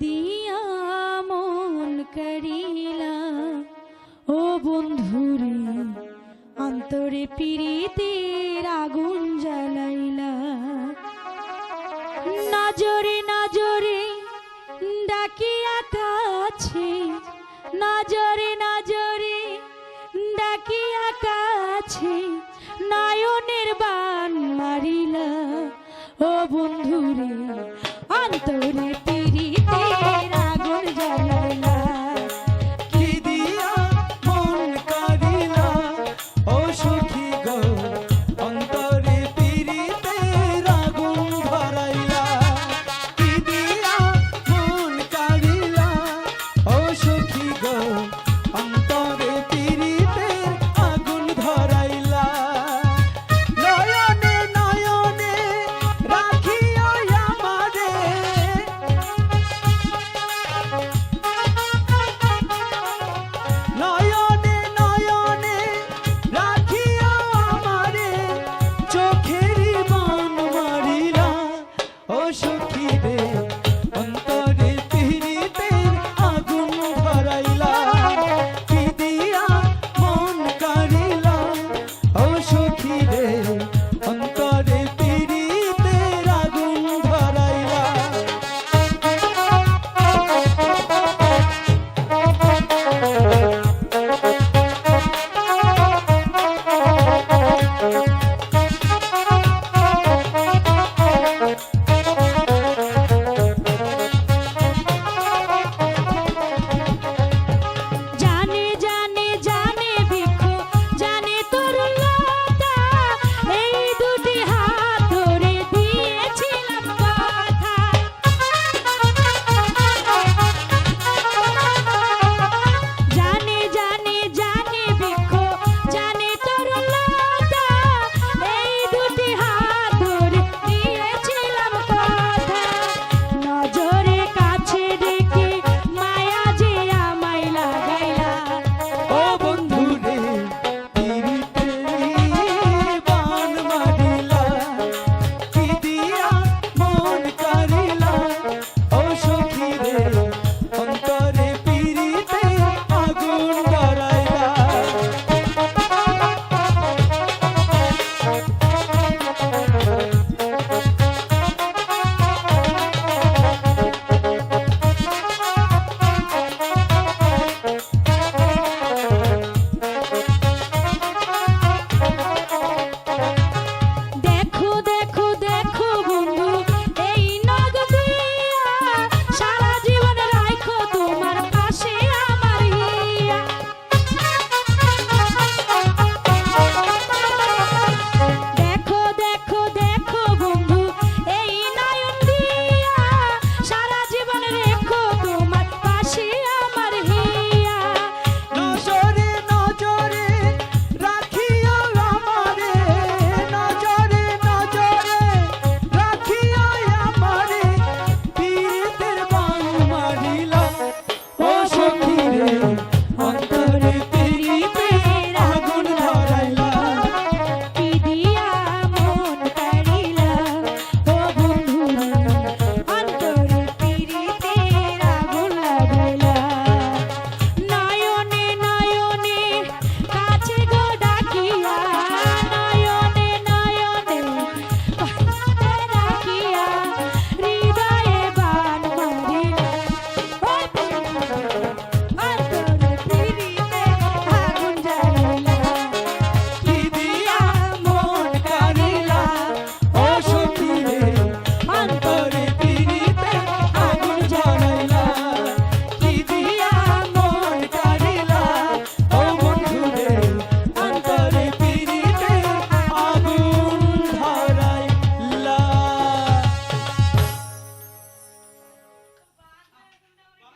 দিয়া মন করিলা। ও বন্ধুরে, অন্তরে পিরিতির আগুন জ্বালাইলা। নজরে নজরে ডাকিয়া কাছে, নজরে নজরে ডাকিয়া কাছে, নায়নের বান মারিলা। ও বন্ধুরে, অন্তরে ঘুরিতে